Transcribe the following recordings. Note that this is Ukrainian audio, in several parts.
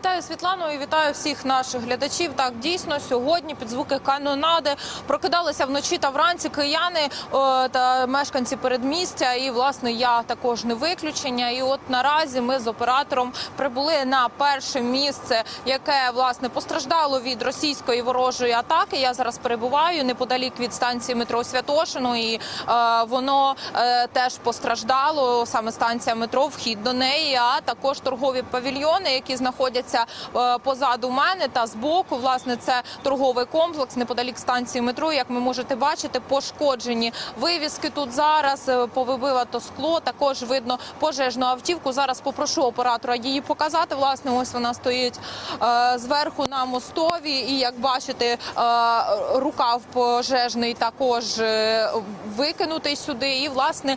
Вітаю Світлану і вітаю всіх наших глядачів. Так дійсно сьогодні під звуки канонади прокидалися вночі та вранці кияни о, та мешканці передмістя. І власне я також не виключення. І от наразі ми з оператором прибули на перше місце, яке власне постраждало від російської ворожої атаки. Я зараз перебуваю неподалік від станції метро Святошино, і е, воно е, теж постраждало. Саме станція метро, вхід до неї, а також торгові павільйони, які знаходяться е, позаду мене та збоку. Власне, це торговий комплекс неподалік станції метро. Як ви можете бачити, пошкоджені вивіски тут зараз е, повибивато скло. Також видно пожежну автівку. Зараз попрошу оператора її показати. Власне, ось вона стоїть е, зверху на мостові. І як бачите, рукав пожежний також викинутий сюди. І власне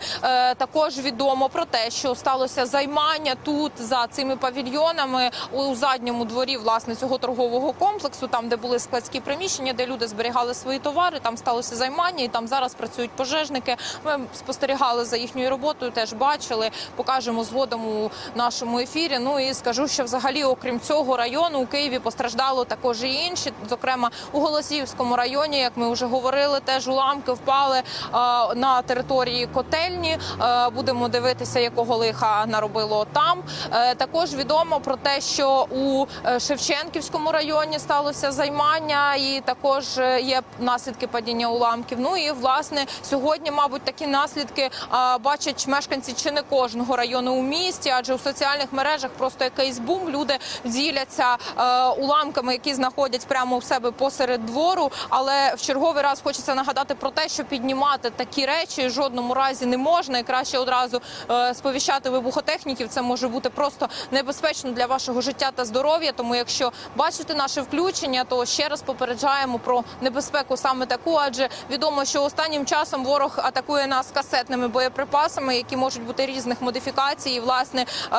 також відомо про те, що сталося займання тут за цими павільйонами у задньому дворі власне цього торгового комплексу, там де були складські приміщення, де люди зберігали свої товари. Там сталося займання, і там зараз працюють пожежники. Ми спостерігали за їхньою роботою, теж бачили. Покажемо згодом у нашому ефірі. Ну і скажу, що взагалі, окрім цього району, у Києві постраждало також і інші. Зокрема, у Голосіївському районі, як ми вже говорили, теж уламки впали е, на території котельні. Е, будемо дивитися, якого лиха наробило там. Е, також відомо про те, що у е, Шевченківському районі сталося займання, і також е, є наслідки падіння уламків. Ну і власне сьогодні, мабуть, такі наслідки бачать мешканці чи не кожного району у місті, адже у соціальних мережах просто якийсь бум. Люди діляться е, уламками, які знаходять прямо у себе посеред двору. Але в черговий раз хочеться нагадати про те, що піднімати такі речі в жодному разі не можна, і краще одразу сповіщати вибухотехніків. Це може бути просто небезпечно для вашого життя та здоров'я. Тому, якщо бачите наше включення, то ще раз попереджаємо про небезпеку саме таку, адже відомо, що останнім часом ворог атакує нас касетними боєприпасами, які можуть бути різних модифікацій, і власне е,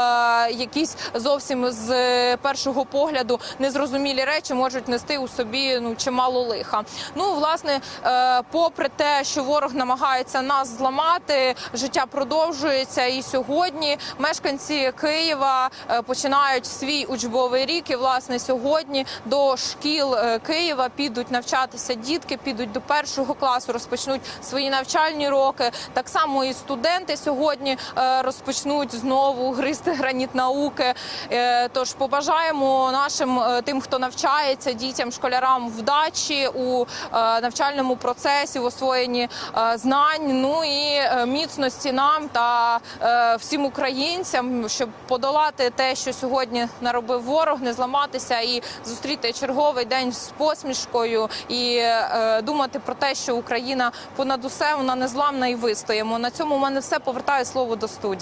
якісь зовсім з першого погляду незрозумілі речі можуть нести у собі ну чимало лиха. Ну власне, е, попри те, що ворог намагається нас зламати, життя продовжується. І сьогодні мешканці Києва е, починають свій учбовий рік. І власне сьогодні до шкіл е, Києва підуть навчатися дітки, підуть до першого класу, розпочнуть свої навчальні роки. Так само і студенти сьогодні е, розпочнуть знову гризти граніт науки. Е, Тож побажаємо нашим тим, хто навчається, дітям, школярам вдачі у навчальному процесі, в освоєнні знань. Ну і міцності нам та всім українцям, щоб подолати те, що сьогодні наробив ворог, не зламатися і зустріти черговий день з посмішкою і е, думати про те, що Україна понад усе вона незламна і вистоїмо. На цьому в мене все повертаю слово до студії.